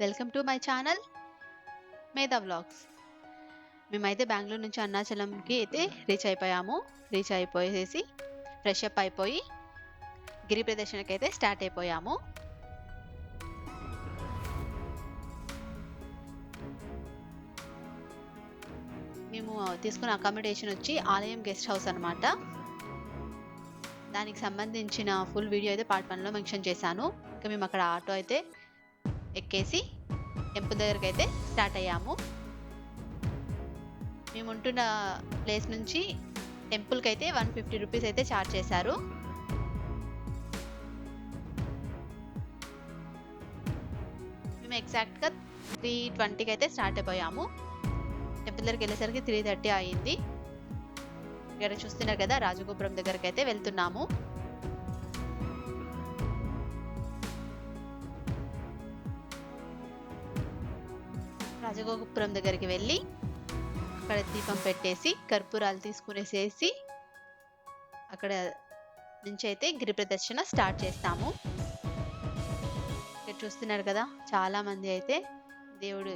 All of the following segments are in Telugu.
Welcome to my channel Medha vlogs. మేమైతే బెంగళూరు నుంచి అరుణాచలంకి అయితే రీచ్ అయిపోయాము. రీచ్ అయిపోయేసి ఫ్రెష్ అప్ అయిపోయి గిరి ప్రదర్శనకి అయితే స్టార్ట్ అయిపోయాము. మేము తీసుకున్న అకామిడేషన్ వచ్చి ఆలయం గెస్ట్ హౌస్ అనమాట దానికి సంబంధించిన ఫుల్ వీడియో అయితే పార్ట్ వన్లో మెన్షన్ చేశాను. ఇంకా మేము అక్కడ ఆటో అయితే ఎక్కేసి టెంపుల్ దగ్గరికి అయితే స్టార్ట్ అయ్యాము. మేము ఉంటున్న ప్లేస్ నుంచి టెంపుల్కి అయితే వన్ ఫిఫ్టీ రూపీస్ అయితే ఛార్జ్ చేశారు. మేము ఎగ్జాక్ట్గా త్రీ ట్వంటీకి అయితే స్టార్ట్ అయిపోయాము. టెంపుల్ దగ్గరికి వెళ్ళేసరికి త్రీ థర్టీ అయింది. ఇక్కడ చూస్తున్నారు కదా రాజగోపురం దగ్గరికి అయితే వెళ్తున్నాము. గోపురం దగ్గరికి వెళ్ళి అక్కడ దీపం పెట్టేసి కర్పూరాలు తీసుకునేసేసి అక్కడ నుంచి అయితే గిరి ప్రదర్శన స్టార్ట్ చేస్తాము. ఇక్కడ చూస్తున్నారు కదా చాలామంది అయితే దేవుడు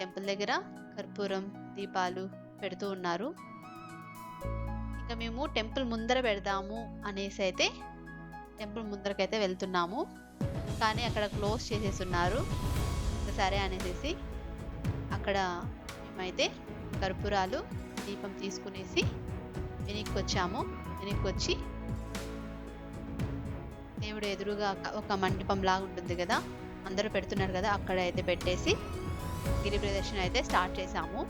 టెంపుల్ దగ్గర కర్పూరం దీపాలు పెడుతూ ఉన్నారు. ఇంకా మేము టెంపుల్ ముందర పెడదాము అనేసి అయితే టెంపుల్ ముందరకైతే వెళ్తున్నాము. కానీ అక్కడ క్లోజ్ చేసేసి ఉన్నారు. సరే అనేసి అక్కడ మేమైతే కర్పూరాలు దీపం తీసుకునేసి వెనక్కి వచ్చాము వెనక్కి వచ్చి దేవుడు ఎదురుగా ఒక మండపం లాగా ఉంటుంది కదా అందరూ పెడుతున్నారు కదా అక్కడ అయితే పెట్టేసి గిరి ప్రదర్శన అయితే స్టార్ట్ చేసాము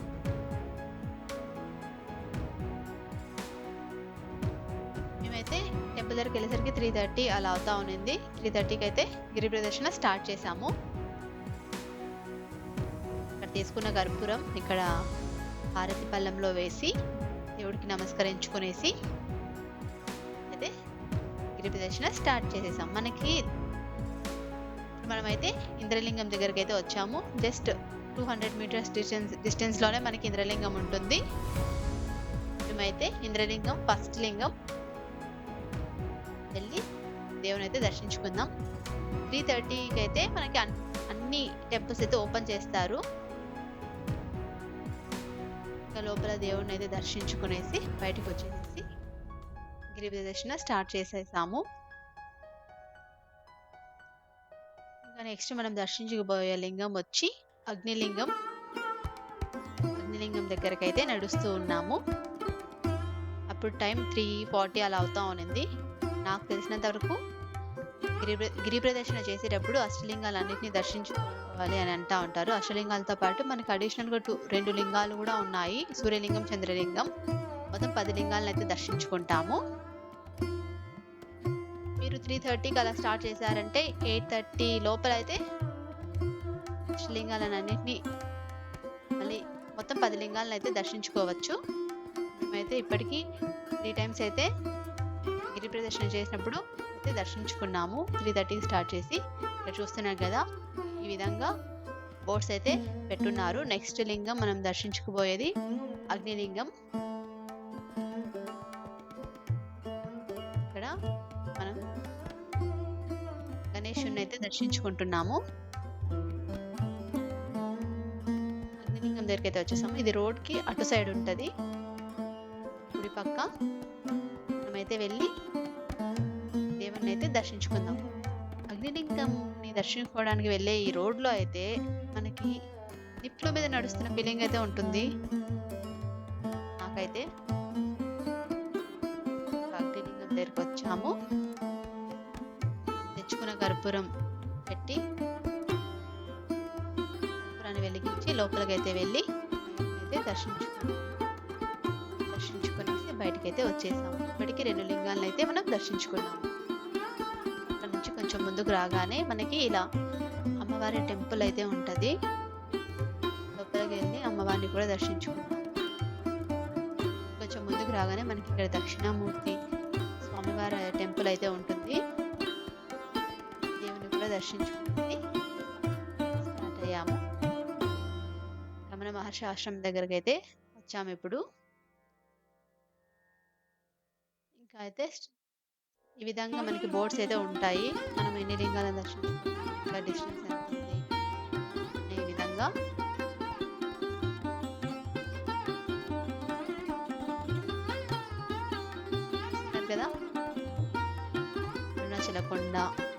మేమైతే టెంపుల్ దగ్గరికి వెళ్ళేసరికి త్రీ థర్టీ అలా అవుతా ఉన్నింది. త్రీ థర్టీకి అయితే గిరి ప్రదర్శన స్టార్ట్ చేసాము తీసుకున్న కర్పూరం ఇక్కడ హారతి పళ్ళంలో వేసి దేవుడికి నమస్కరించుకునేసి అయితే గిరి ప్రదర్శన స్టార్ట్ చేసేసాం. మనకి మనమైతే ఇంద్రలింగం దగ్గరికి అయితే వచ్చాము. Just two hundred meters distance డిస్టెన్స్లోనే మనకి ఇంద్రలింగం ఉంటుంది. మేమైతే ఇంద్రలింగం ఫస్ట్ లింగం వెళ్ళి దేవుని అయితే దర్శించుకుందాం. త్రీ థర్టీకి అయితే మనకి అన్- అన్ని టెంపుల్స్ అయితే ఓపెన్ చేస్తారు. లోపల దేవుడిని అయితే దర్శించుకునేసి బయటకు వచ్చేసి గిరి ప్రదర్శన స్టార్ట్ చేసేసాము. ఇంకా నెక్స్ట్ మనం దర్శించుకుపోయే లింగం వచ్చి అగ్నిలింగం. అగ్నిలింగం దగ్గరకైతే అయితే నడుస్తూ ఉన్నాము. అప్పుడు టైం త్రీ ఫార్టీ అలా అవుతా ఉన్నింది. నాకు తెలిసినంత వరకు గిరి ప్ర- గిరి ప్రదర్శన చేసేటప్పుడు అష్టలింగాలన్నింటినీ దర్శించుకోవాలి అని అంటా ఉంటారు. అష్టలింగాలతో పాటు మనకి అడిషనల్గా టూ రెండు లింగాలు కూడా ఉన్నాయి. సూర్యలింగం చంద్రలింగం మొత్తం పది లింగాలను అయితే దర్శించుకుంటాము. మీరు త్రీ థర్టీకి అలా స్టార్ట్ చేశారంటే ఎయిట్ థర్టీ లోపల అయితే అష్టలింగాలను అన్నింటినీ మళ్ళీ మొత్తం పది లింగాలను అయితే దర్శించుకోవచ్చు. మేమైతే ఇప్పటికీ త్రీ టైమ్స్ అయితే గిరి ప్రదర్శన చేసినప్పుడు అయితే దర్శించుకున్నాము. త్రీ థర్టీకి స్టార్ట్ చేసి ఇక్కడ చూస్తున్నారు కదా ఈ విధంగా బోర్డ్స్ అయితే పెట్టున్నారు. నెక్స్ట్ లింగం మనం దర్శించుకుపోయేది అగ్నిలింగం. ఇక్కడ మనం గణేషుని అయితే దర్శించుకుంటున్నాము. అగ్నిలింగం దగ్గరికి అయితే వచ్చేసాము. ఇది రోడ్కి అటు సైడ్ ఉంటుంది. కుడి పక్క మనమైతే వెళ్ళి దేవుణ్ణి అయితే దర్శించుకుందాం. అగ్నిలింగంని దర్శించుకోవడానికి వెళ్ళే ఈ రోడ్లో అయితే మనకి నిప్పుల మీద నడుస్తున్న ఫీలింగ్ అయితే ఉంటుంది. నాకైతే అగ్నిలింగం దగ్గరికి వచ్చాము. తెచ్చుకున్న కర్పూరం పెట్టి కర్పూరాన్ని వెలిగించి లోపలికి అయితే వెళ్ళి అయితే దర్శించుకున్నాం. దర్శించుకునేసి బయటకైతే అయితే వచ్చేసాము. ఇప్పటికి రెండు లింగాలను అయితే మనం దర్శించుకున్నాము. కొంచెం ముందుకు రాగానే మనకి ఇలా అమ్మవారి టెంపుల్ అయితే ఉంటుంది. లోపలికి వెళ్ళి అమ్మవారిని కూడా దర్శించుకున్నాము కొంచెం ముందుకు రాగానే మనకి ఇక్కడ దక్షిణామూర్తి స్వామివారి టెంపుల్ అయితే ఉంటుంది. దేవుని కూడా దర్శించుకుంటుంది. స్టార్ట్ అయ్యాము. రమణ మహర్షి ఆశ్రమం దగ్గరికి అయితే వచ్చాము ఇప్పుడు. ఇంకా అయితే ఈ విధంగా మనకి బోర్డ్స్ అయితే ఉంటాయి. మనం ఎన్ని లింగాల దర్శనం డిస్టెన్స్ ఈ విధంగా. కదా? అరుణాచల కొండ.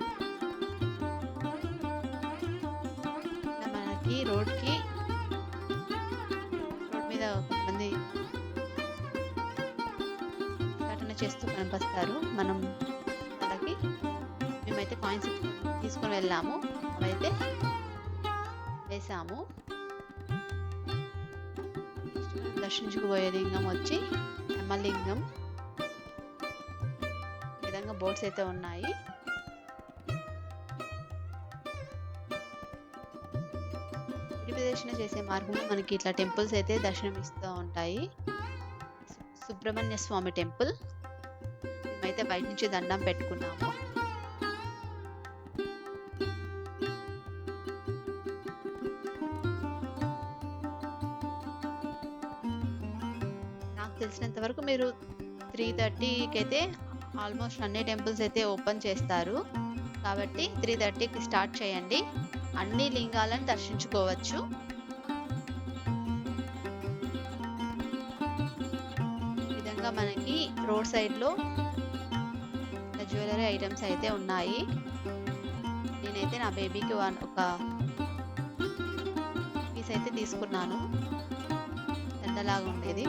చేస్తూ కనిపిస్తారు మనం వాళ్ళకి మేమైతే కాయిన్స్ తీసుకొని వెళ్ళాము. అవైతే వేసాము. నెక్స్ట్ దర్శించుకుపోయే లింగం వచ్చి యమలింగం. విధంగా బోట్స్ అయితే ఉన్నాయి. ప్రదక్షిణ చేసే మార్గంలో మనకి ఇట్లా టెంపుల్స్ అయితే దర్శనం ఇస్తూ ఉంటాయి. సుబ్రహ్మణ్య స్వామి టెంపుల్. మేమైతే బయట నుంచి దండం పెట్టుకున్నాము. నాకు తెలిసినంత వరకు మీరు త్రీ థర్టీకి అయితే ఆల్మోస్ట్ అన్ని టెంపుల్స్ అయితే ఓపెన్ చేస్తారు. కాబట్టి త్రీ థర్టీకి స్టార్ట్ చేయండి. అన్ని లింగాలను దర్శించుకోవచ్చు. మనకి రోడ్ సైడ్లో జ్యువెలరీ ఐటమ్స్ అయితే ఉన్నాయి. నేనైతే నా బేబీకి వన్ ఒక పీస్ అయితే తీసుకున్నాను. దండలాగా ఉండేది.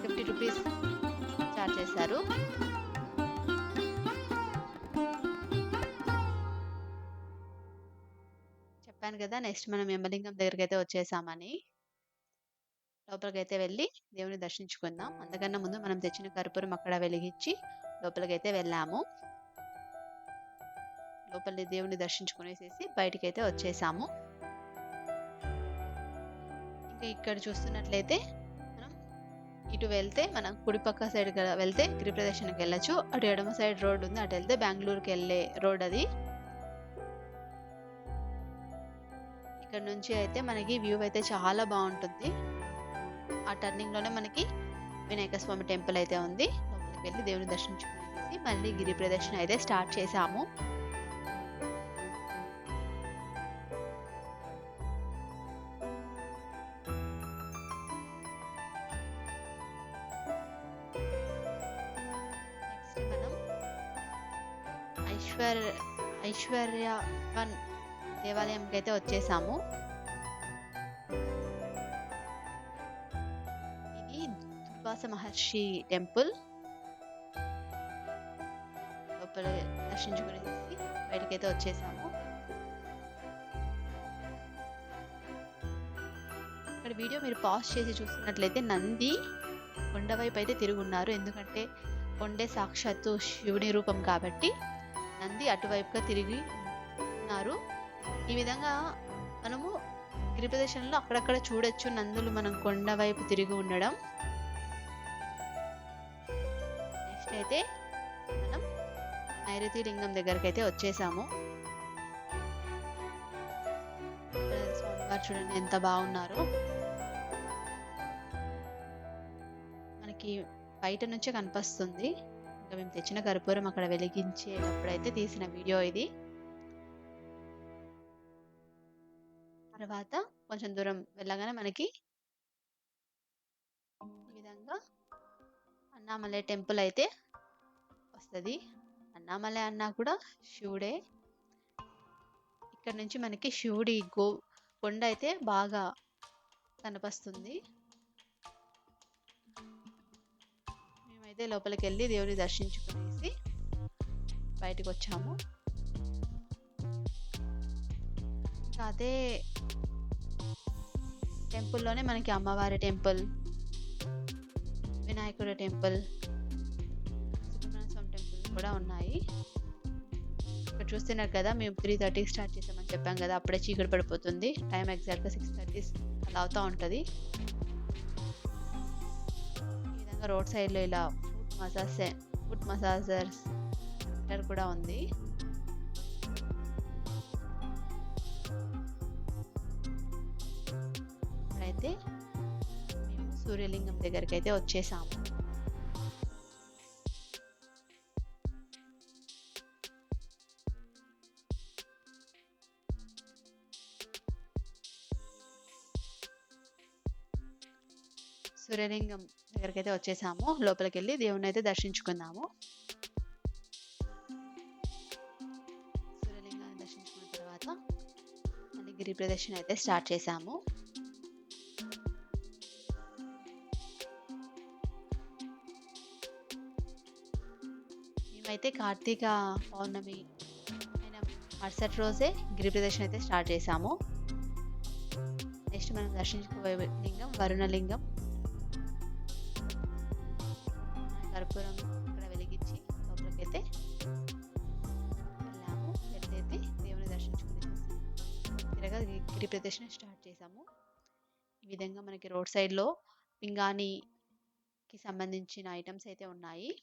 ఫిఫ్టీ రూపీస్ చార్జ్ చేశారు. చెప్పాను కదా నెక్స్ట్ మనం యమలింగం దగ్గరికి అయితే వచ్చేసామని. లోపలికైతే వెళ్ళి దేవుని దర్శించుకుందాం. అంతకన్నా ముందు మనం తెచ్చిన కర్పూరం అక్కడ వెలిగించి లోపలికైతే వెళ్ళాము. లోపలి దేవుని దర్శించుకునేసేసి బయటికైతే అయితే వచ్చేసాము. ఇంకా ఇక్కడ చూస్తున్నట్లయితే మనం ఇటు వెళ్తే మనం కుడిపక్క సైడ్ వెళ్తే గిరి వెళ్ళచ్చు. అటు ఎడమ సైడ్ రోడ్ ఉంది. అటు వెళ్తే బెంగళూరుకి వెళ్ళే రోడ్ అది. ఇక్కడ నుంచి అయితే మనకి వ్యూ అయితే చాలా బాగుంటుంది. ఆ టర్నింగ్లోనే మనకి వినాయక స్వామి టెంపుల్ అయితే ఉంది. లోపలికి వెళ్ళి దేవుని దర్శించుకునేసి మళ్ళీ గిరి ప్రదర్శన అయితే స్టార్ట్ చేసాము ఐశ్వర్య ఐశ్వర్య వన్ దేవాలయంకి అయితే వచ్చేసాము. శ్రీనివాస మహర్షి టెంపుల్ లోపల దర్శించుకునేసి బయటకైతే వచ్చేసాము. ఇక్కడ వీడియో మీరు పాజ్ చేసి చూస్తున్నట్లయితే నంది కొండవైపు అయితే తిరుగున్నారు ఎందుకంటే కొండే సాక్షాత్తు శివుని రూపం కాబట్టి నంది అటువైపుగా తిరిగి ఉన్నారు. ఈ విధంగా మనము గిరి ప్రదేశంలో అక్కడక్కడ చూడొచ్చు. నందులు మనం కొండ వైపు తిరిగి ఉండడం. అయితే మనం నైరుతి లింగం దగ్గరికి అయితే వచ్చేసాము స్వామివారు చూడండి ఎంత బాగున్నారో. మనకి బయట నుంచే కనిపిస్తుంది. ఇంకా మేము తెచ్చిన కర్పూరం అక్కడ వెలిగించేటప్పుడైతే తీసిన వీడియో ఇది. తర్వాత కొంచెం దూరం వెళ్ళగానే మనకి ఈ విధంగా అన్నామలై టెంపుల్ అయితే వస్తుంది. అన్నామలై అన్నా కూడా శివుడే. ఇక్కడ నుంచి మనకి శివుడి గో కొండ అయితే బాగా కనిపిస్తుంది. మేమైతే లోపలికి వెళ్ళి దేవుని దర్శించుకునేసి బయటకు వచ్చాము ఇంకా అదే టెంపుల్లోనే మనకి అమ్మవారి టెంపుల్ వినాయకుడి టెంపుల్. కూడా ఉన్నాయి. ఇక్కడ చూస్తున్నారు కదా మేము త్రీ థర్టీకి స్టార్ట్ చేసామని చెప్పాం కదా అప్పుడే చీకటి పడిపోతుంది. టైం ఎగ్జాక్ట్గా సిక్స్ థర్టీ అలా అవుతూ ఉంటుంది. ఈ విధంగా రోడ్ సైడ్లో ఇలా foot massage foot massagers center కూడా ఉంది. అయితే మేము సూర్యలింగం దగ్గరికి అయితే వచ్చేసాము. సూర్యలింగం దగ్గరికి అయితే వచ్చేసాము. లోపలికి వెళ్ళి దేవుని అయితే దర్శించుకున్నాము సూర్యలింగాన్ని దర్శించుకున్న తర్వాత మళ్ళీ గిరి ప్రదర్శన అయితే స్టార్ట్ చేశాము మేమైతే కార్తీక పౌర్ణమి అయిన మరుసటి రోజే గిరి ప్రదర్శన అయితే స్టార్ట్ చేశాము నెక్స్ట్ మనం దర్శించుకోబోయే లింగం వరుణలింగం. గిరి ప్రదక్షిణ స్టార్ట్ చేసాము. ఈ విధంగా మనకి రోడ్ సైడ్లో పింగాణికి సంబంధించిన ఐటమ్స్ అయితే ఉన్నాయి.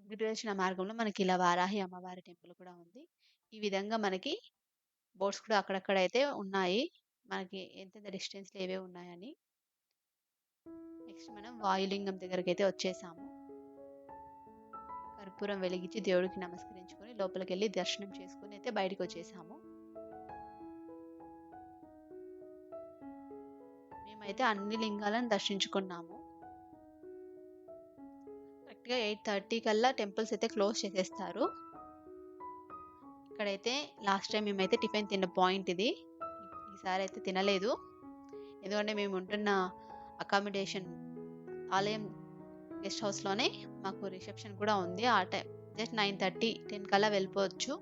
గిరి ప్రదక్షిణ మార్గంలో మనకి ఇలా వారాహి అమ్మవారి టెంపుల్ కూడా ఉంది. ఈ విధంగా మనకి బోర్డ్స్ కూడా అక్కడక్కడ అయితే ఉన్నాయి. మనకి ఎంతెంత డిస్టెన్స్లో ఏవే ఉన్నాయని. నెక్స్ట్ మనం వాయులింగం దగ్గరికి అయితే వచ్చేసాము. కర్పూరం వెలిగించి దేవుడికి నమస్కరించుకొని లోపలికి వెళ్ళి దర్శనం చేసుకుని అయితే బయటకు వచ్చేసాము మేమైతే అన్ని లింగాలను దర్శించుకున్నాము. కరెక్ట్గా ఎయిట్ థర్టీ కల్లా టెంపుల్స్ అయితే క్లోజ్ చేసేస్తారు. ఇక్కడైతే లాస్ట్ టైం మేమైతే టిఫిన్ తిన్న పాయింట్ ఇది. ఈసారి అయితే తినలేదు. ఎందుకంటే మేము ఉంటున్న అకామిడేషన్ ఆలయం గెస్ట్ హౌస్లోనే మాకు రిసెప్షన్ కూడా ఉంది ఆ time. Just nine thirty ten కల్లా వెళ్ళిపోవచ్చు.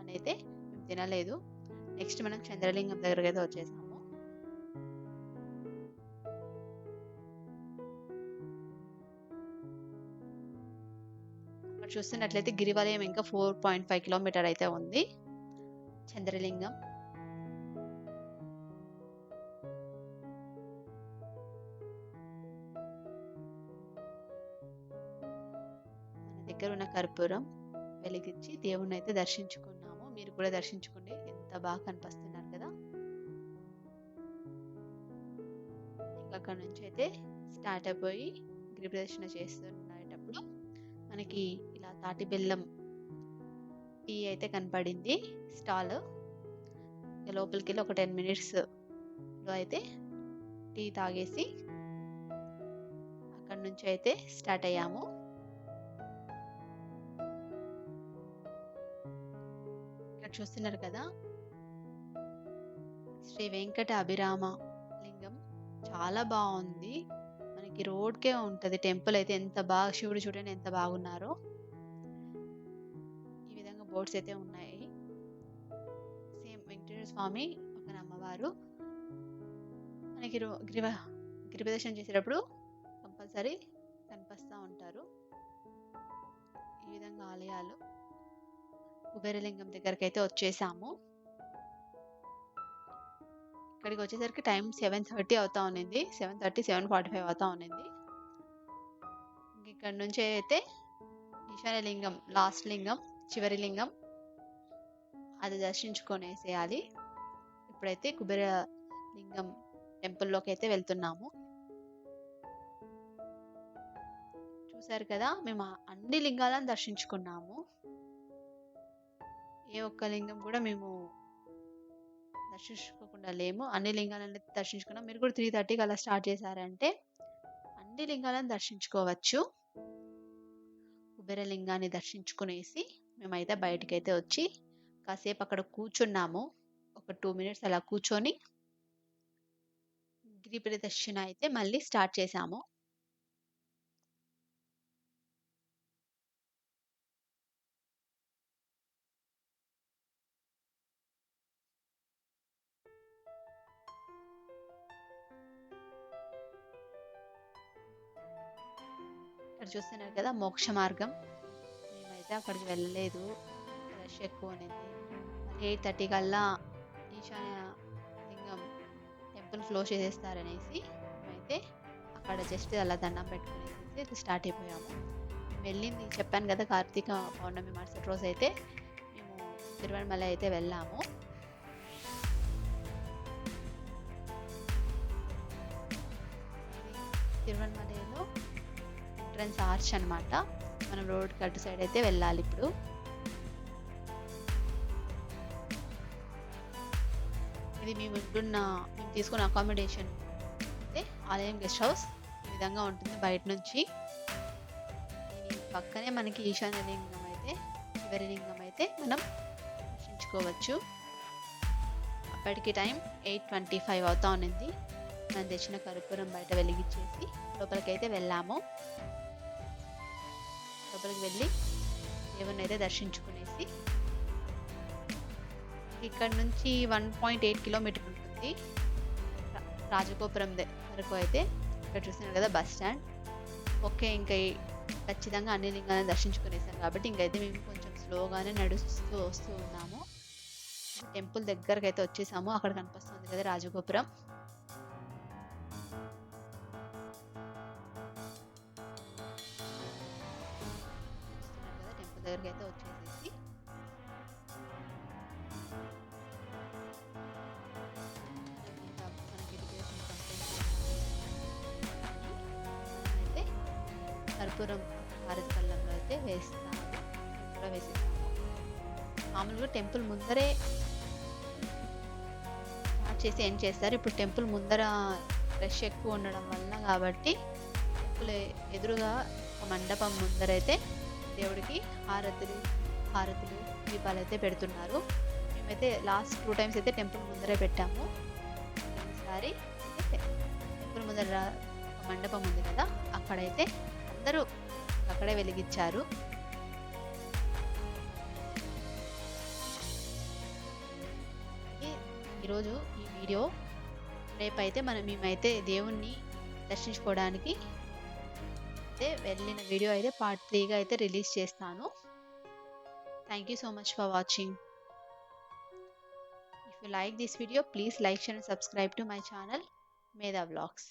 అని అయితే మేము తినలేదు. నెక్స్ట్ మనం చంద్రలింగం దగ్గరికి అయితే వచ్చేసాము. చూస్తున్నట్లయితే గిరివలయం ఇంకా ఫోర్ పాయింట్ ఫైవ్ కిలోమీటర్ అయితే ఉంది. చంద్రలింగం. కర్పూరం వెలిగించి దేవుణ్ణి అయితే దర్శించుకున్నాము. మీరు కూడా దర్శించుకుంటే ఎంత బాగా కనిపిస్తున్నారు కదా. ఇంకా అక్కడ నుంచి అయితే స్టార్ట్ అయిపోయి గిరి ప్రదర్శన చేస్తున్నప్పుడు మనకి ఇలా తాటి బెల్లం టీ అయితే కనపడింది. స్టాల్ లోపలికి వెళ్ళి ఒక టెన్ మినిట్స్లో అయితే టీ తాగేసి అక్కడ నుంచి అయితే స్టార్ట్ అయ్యాము. చూస్తున్నారు కదా? శ్రీ వెంకట అభిరామ లింగం చాలా బాగుంది. మనకి రోడ్కే ఉంటుంది. టెంపుల్ అయితే ఎంత బాగా శివుడు చూడండి ఎంత బాగున్నారో. ఈ విధంగా బోర్డ్స్ అయితే ఉన్నాయి. సేమ్ వెంకటేశ్వర స్వామి ఒక అమ్మవారు. మనకి రో- గిరి గిరి ప్రదర్శన చేసేటప్పుడు కంపల్సరీ కనిపిస్తూ ఉంటారు. ఈ విధంగా ఆలయాలు. కుబేరలింగం దగ్గరికి అయితే వచ్చేసాము. ఇక్కడికి వచ్చేసరికి టైం సెవెన్ థర్టీ అవుతా ఉన్నింది. Seven thirty seven forty five అవుతా ఉన్నింది. ఇక్కడ నుంచి అయితే ఈశాన్య లింగం లాస్ట్ లింగం చివరి లింగం అది దర్శించుకొనేసేయాలి. ఇప్పుడైతే కుబేర లింగం టెంపుల్లోకి అయితే వెళ్తున్నాము. చూసారు కదా మేము అన్ని లింగాలను దర్శించుకున్నాము. ఏ ఒక్క లింగం కూడా మేము దర్శించుకోకుండా లేము. అన్ని లింగాలను దర్శించుకున్నాం. మీరు కూడా త్రీ థర్టీకి అలా స్టార్ట్ చేశారంటే అన్ని లింగాలను దర్శించుకోవచ్చు. కుబేరలింగాన్ని దర్శించుకునేసి మేమైతే బయటకి అయితే వచ్చి కాసేపు అక్కడ కూర్చున్నాము. ఒక టూ మినిట్స్ అలా కూర్చొని గిరి ప్రదక్షిణ అయితే మళ్ళీ స్టార్ట్ చేసాము చూస్తున్నారు కదా మోక్ష మార్గం. మేమైతే అక్కడికి వెళ్ళలేదు. రష్ ఎక్కువ అనేది. మళ్ళీ ఎయిట్ థర్టీ కల్లా ఈశాన్య లింగం టెంపుల్ క్లోజ్ చేసేస్తారనేసి మేమైతే అక్కడ జస్ట్ అలా దండం పెట్టుకునేసి స్టార్ట్ అయిపోయాము. వెళ్ళింది చెప్పాను కదా కార్తీక పౌర్ణమి మరుసటి రోజు అయితే మేము తిరువణమల అయితే వెళ్ళాము. తిరువణమల ఎంట్రన్స్ ఆర్చ్ అనమాట మనం రోడ్ కట్టు సైడ్ అయితే వెళ్ళాలి ఇప్పుడు. ఇది మేము ఉంటున్న మేము తీసుకున్న అకామిడేషన్ అయితే ఆలయం గెస్ట్ హౌస్ ఈ విధంగా ఉంటుంది బయట నుంచి. పక్కనే మనకి ఈశాన్య లింగం అయితే చివరి లింగం అయితే మనం దర్శించుకోవచ్చు. అప్పటికి టైం ఎయిట్ ట్వంటీ ఫైవ్ అవుతా ఉన్నింది. మనం తెచ్చిన కర్పూరం బయట వెలిగించేసి లోపలికైతే వెళ్ళాము. లోపలికి వెళ్ళి దేవుని అయితే దర్శించుకునేసి ఇక్కడ నుంచి వన్ పాయింట్ ఎయిట్ కిలోమీటర్ ఉంటుంది. రాజగోపురం వరకు అయితే ఇక్కడ చూస్తున్నారు కదా బస్ స్టాండ్. ఓకే ఇంకా ఖచ్చితంగా అన్ని లింగాలను దర్శించుకునేసాం కాబట్టి ఇంకైతే మేము కొంచెం స్లోగానే నడుస్తూ వస్తూ ఉన్నాము. టెంపుల్ దగ్గరకైతే వచ్చేసాము. అక్కడ కనిపిస్తుంది కదా రాజగోపురం. దగ్గరికి అయితే వచ్చేసేసి అయితే కర్పూరం భారత కళ్ళంలో అయితే వేస్తాము. కూడా వేసేస్తాము. మామూలుగా టెంపుల్ ముందరే స్టార్ట్ చేసి ఏం చేస్తారు? ఇప్పుడు టెంపుల్ ముందర రష్ ఎక్కువ ఉండడం వల్ల కాబట్టి టెంపుల్ ఎదురుగా ఒక మండపం ముందరైతే దేవుడికి హారతులు హారతులు దీపాలు అయితే పెడుతున్నారు. మేమైతే లాస్ట్ టూ టైమ్స్ అయితే టెంపుల్ ముందరే పెట్టాము. ఈసారి టెంపుల్ ముందర మండపం ఉంది కదా అక్కడైతే అందరూ అక్కడే వెలిగించారు. ఈరోజు ఈ వీడియో రేపైతే మనం మేమైతే దేవుణ్ణి దర్శించుకోవడానికి అయితే వెళ్ళిన వీడియో అయితే పార్ట్ త్రీగా అయితే రిలీజ్ చేస్తాను. Thank you so much for watching if you like this video please like and subscribe to my channel Medha blogs